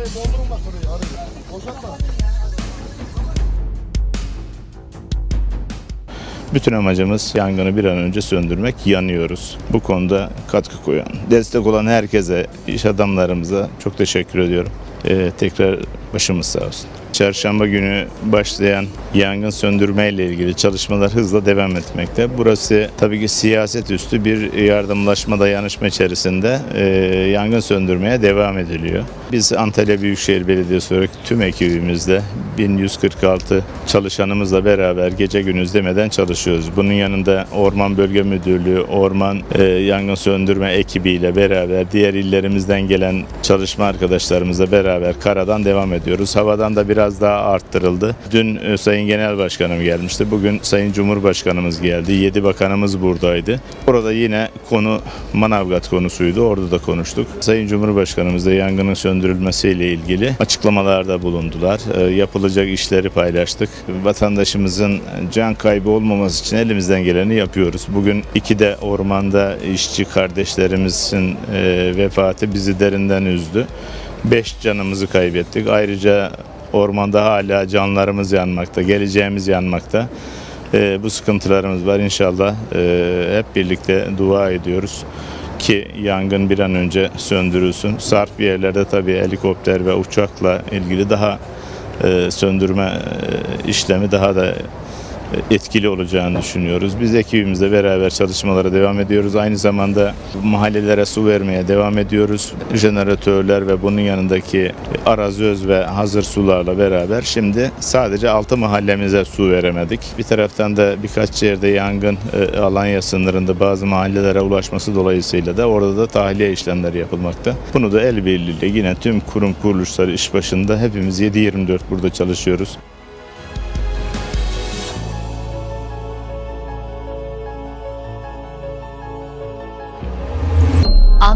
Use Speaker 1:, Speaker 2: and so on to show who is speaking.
Speaker 1: orayı doldurun bak orayı. Arayı. Boşaltma.
Speaker 2: Bütün amacımız yangını bir an önce söndürmek. Yanıyoruz. Bu konuda katkı koyan, destek olan herkese, iş adamlarımıza çok teşekkür ediyorum. Ee, tekrar başımız sağ olsun. Çarşamba günü başlayan yangın söndürme ile ilgili çalışmalar hızla devam etmekte. Burası tabii ki siyaset üstü bir yardımlaşma dayanışma içerisinde e, yangın söndürmeye devam ediliyor. Biz Antalya Büyükşehir Belediyesi olarak tüm ekibimizle 1146 çalışanımızla beraber gece gündüz demeden çalışıyoruz. Bunun yanında Orman Bölge Müdürlüğü, Orman e, Yangın Söndürme ekibiyle beraber diğer illerimizden gelen çalışma arkadaşlarımızla beraber karadan devam ediyoruz. Havadan da biraz daha arttırıldı. Dün e, Sayın Genel Başkanım gelmişti. Bugün Sayın Cumhurbaşkanımız geldi. 7 bakanımız buradaydı. Orada yine konu Manavgat konusuydu. Orada da konuştuk. Sayın Cumhurbaşkanımız da yangının söndürülmesiyle ilgili açıklamalarda bulundular. E, yapılacak işleri paylaştık. Vatandaşımızın can kaybı olmaması için elimizden geleni yapıyoruz. Bugün iki de ormanda işçi kardeşlerimizin e, vefatı bizi derinden üzdü. Beş canımızı kaybettik. Ayrıca ormanda hala canlarımız yanmakta, geleceğimiz yanmakta. E, bu sıkıntılarımız var. İnşallah e, hep birlikte dua ediyoruz ki yangın bir an önce söndürülsün. Sarp yerlerde tabii helikopter ve uçakla ilgili daha e, söndürme e, işlemi daha da etkili olacağını düşünüyoruz. Biz ekibimizle beraber çalışmalara devam ediyoruz. Aynı zamanda mahallelere su vermeye devam ediyoruz. Jeneratörler ve bunun yanındaki arazöz ve hazır sularla beraber şimdi sadece 6 mahallemize su veremedik. Bir taraftan da birkaç yerde yangın e, Alanya sınırında bazı mahallelere ulaşması dolayısıyla da orada da tahliye işlemleri yapılmakta. Bunu da el birliğiyle yine tüm kurum kuruluşları iş başında hepimiz 7-24 burada çalışıyoruz.